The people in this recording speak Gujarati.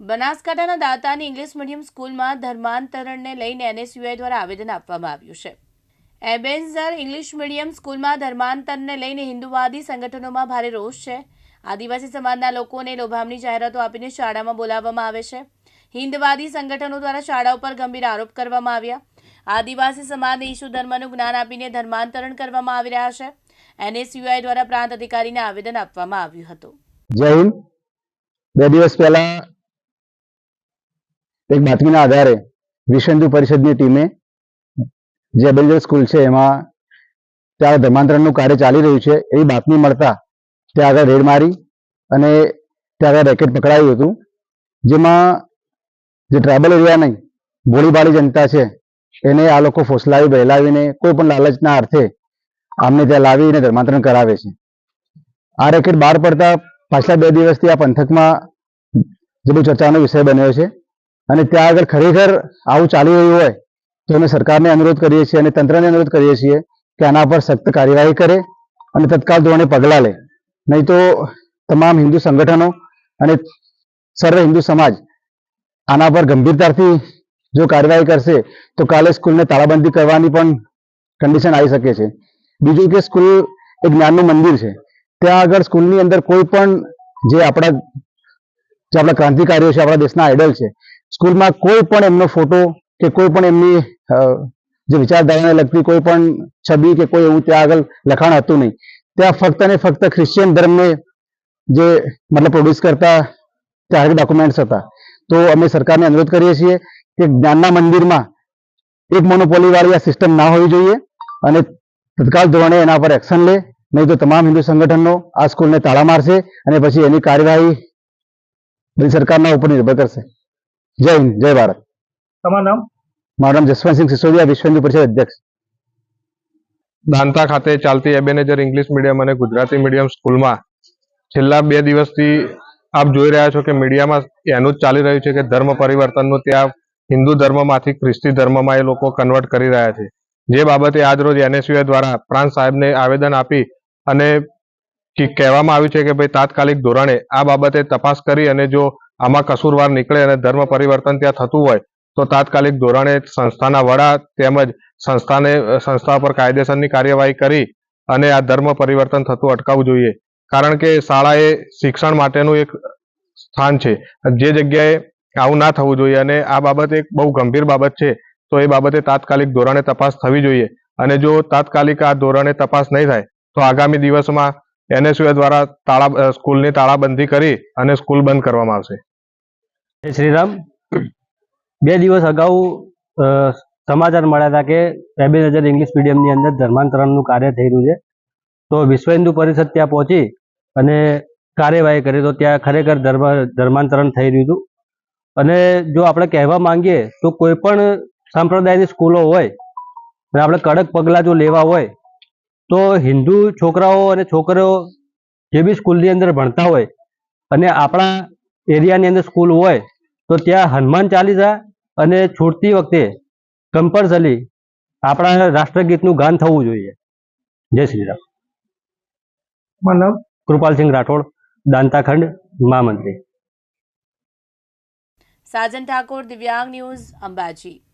બનાસકાંઠાના દાતાની ઇંગ્લિશ મીડિયમ સ્કૂલમાં ધર્માંતરણને લઈને એનએસયુઆઈ દ્વારા આવેદન આપવામાં આવ્યું છે. એબેન્ઝર ઇંગ્લિશ મીડિયમ સ્કૂલમાં ધર્માંતરને લઈને હિન્દુવાદી સંગઠનોમાં ભારે રોષ છે. આદિવાસી સમાજના લોકોને લોભામણી જાહેરાતો આપીને શાળામાં બોલાવવામાં આવે છે. હિન્દવાદી સંગઠનો દ્વારા શાળાઓ પર ગંભીર આરોપ કરવામાં આવ્યા. આદિવાસી સમાજને ઈશુ ધર્મનું જ્ઞાન આપીને ધર્માંતરણ કરવામાં આવી રહ્યા છે. એનએસયુઆઈ દ્વારા પ્રાંત અધિકારીને આવેદન આપવામાં આવ્યું હતું. જય હિન્દ. બે દિવસ પહેલા એક બાતમીના આધારે વિશ્વ પરિષદની ટીમે જે બેન્જર સ્કૂલ છે, એમાં ત્યાં ધર્માંતરણનું કાર્ય ચાલી રહ્યું છે, એવી બાતમી મળતા ત્યાં આગળ રેડ મારી અને ત્યાં આગળ રેકેટ પકડાયું હતું, જેમાં જે ટ્રાઇબલ એરિયાની ભોળીભાળી જનતા છે, એને આ લોકો ફોસલાવી, બહેલાવીને કોઈ પણ લાલચના અર્થે આમને ત્યાં લાવીને ધર્માંતરણ કરાવે છે. આ રેકેટ બહાર પડતા પાછલા બે દિવસથી આ પંથકમાં જે બહુ ચર્ચાનો વિષય બન્યો છે અને ત્યાં આગળ ખરેખર આવું ચાલી રહ્યું હોય, તો અમે સરકારને અનુરોધ કરીએ છીએ અને તંત્રને અનુરોધ કરીએ છીએ કે આના પર સખ્ત કાર્યવાહી કરે અને તત્કાલ ધોરણે પગલાં લે. નહીં તો તમામ હિન્દુ સંગઠનો અને સર્વ હિન્દુ સમાજ આના પર ગંભીરતાથી જો કાર્યવાહી કરશે, તો કાલે સ્કૂલને તાળાબંધી કરવાની પણ કન્ડિશન આવી શકે છે. બીજું કે સ્કૂલ એક જ્ઞાનનું મંદિર છે. ત્યાં આગળ સ્કૂલની અંદર કોઈ પણ જે આપણા જે આપણા ક્રાંતિકારીઓ છે, આપણા દેશના આઈડલ છે સ્કૂલમાં કોઈ પણ એમનો ફોટો કે કોઈ પણ એમની જે વિચારધારાને લગતી કોઈ પણ છબી કે કોઈ એવું ત્યાં આગળ લખાણ હતું નહીં. ત્યાં ફક્ત ને ફક્ત ખ્રિશ્ચિયન ધર્મને જે મતલબ પ્રોડ્યુસ કરતા ત્યાં ડોક્યુમેન્ટ્સ હતા. તો અમે સરકારને અનુરોધ કરીએ છીએ કે જ્ઞાનના મંદિરમાં એક મોનોપોલીવાળી આ સિસ્ટમ ના હોવી જોઈએ અને તત્કાલ ધોરણે એના પર એક્શન લે. નહીં તો તમામ હિન્દુ સંગઠનો આ સ્કૂલને તાળા મારશે અને પછી એની કાર્યવાહી સરકારના ઉપર નિર્ભર કરશે. જય હિન્દ જય ભારત. તમારું નામ? મારું નામ જસવંતસિંહ સિસોદિયા વિશ્વ હિન્દુ પરિષદ અધ્યક્ષ. દાંતા ખાતે ચાલતી એબેનેજર ઇંગ્લિશ મીડિયમ અને ગુજરાતી મીડિયમ સ્કૂલમાં છેલ્લા બે દિવસથી આપ જોઈ રહ્યા છો કે મીડિયામાં એનું જ ચાલી રહ્યું છે કે ધર્મ પરિવર્તનનું ત્યાં હિન્દુ ધર્મમાંથી ખ્રિસ્તી ધર્મમાં એ લોકો કન્વર્ટ કરી રહ્યા છે. જે બાબતે આજરોજ એનએસયુએ દ્વારા પ્રાંત સાહેબને આવેદન આપી અને કહેવામાં આવ્યું છે કે ભાઈ તાત્કાલિક ધોરણે આ બાબતે તપાસ કરી અને જો આમાં કસૂરવાર નીકળે અને ધર્મ પરિવર્તન ત્યાં થતું હોય, તો તાત્કાલિક ધોરણે સંસ્થાના વડા તેમજ સંસ્થાને, સંસ્થા પર કાયદેસરની કાર્યવાહી કરી અને આ ધર્મ પરિવર્તન થતું અટકાવવું જોઈએ. કારણ કે શાળા એ શિક્ષણ માટેનું એક સ્થાન છે. જે જગ્યાએ આવું ના થવું જોઈએ અને આ બાબત એક બહુ ગંભીર બાબત છે, તો એ બાબતે તાત્કાલિક ધોરણે તપાસ થવી જોઈએ. અને જો તાત્કાલિક આ ધોરણે તપાસ નહીં થાય, તો આગામી દિવસમાં એનએસયુએ દ્વારા તાળા સ્કૂલની તાળાબંધી કરી અને સ્કૂલ બંધ કરવામાં આવશે. જય શ્રીરામ. બે દિવસ અગાઉ સમાચાર મળ્યા હતા કે એબેનજર ઇંગ્લિશ મીડિયમની અંદર ધર્માંતરણનું કાર્ય થઈ રહ્યું છે. તો વિશ્વ હિન્દુ પરિષદ ત્યાં પહોંચી અને કાર્યવાહી કરી. તો ત્યાં ખરેખર ધર્મ, ધર્માંતરણ થઈ રહ્યું હતું. અને જો આપણે કહેવા માંગીએ, તો કોઈ પણ સંપ્રદાયની સ્કૂલો હોય અને આપણે કડક પગલાં જો લેવા હોય, તો હિન્દુ છોકરાઓ અને છોકરીઓ જે બી સ્કૂલની અંદર ભણતા હોય અને આપણા એરિયાની અંદર સ્કૂલ હોય તો ત્યાં હનુમાન ચાલીસા અને છોડતી વખતે કમ્પલસરી આપણા રાષ્ટ્રગીતનું ગાન થવું જોઈએ. જય શ્રી રામ. મતલબ? કૃપાલસિંહ રાઠોડ દાંતાખંડ મહામંત્રી. સાજન ઠાકોર દિવ્યાંગ ન્યૂઝ અંબાજી.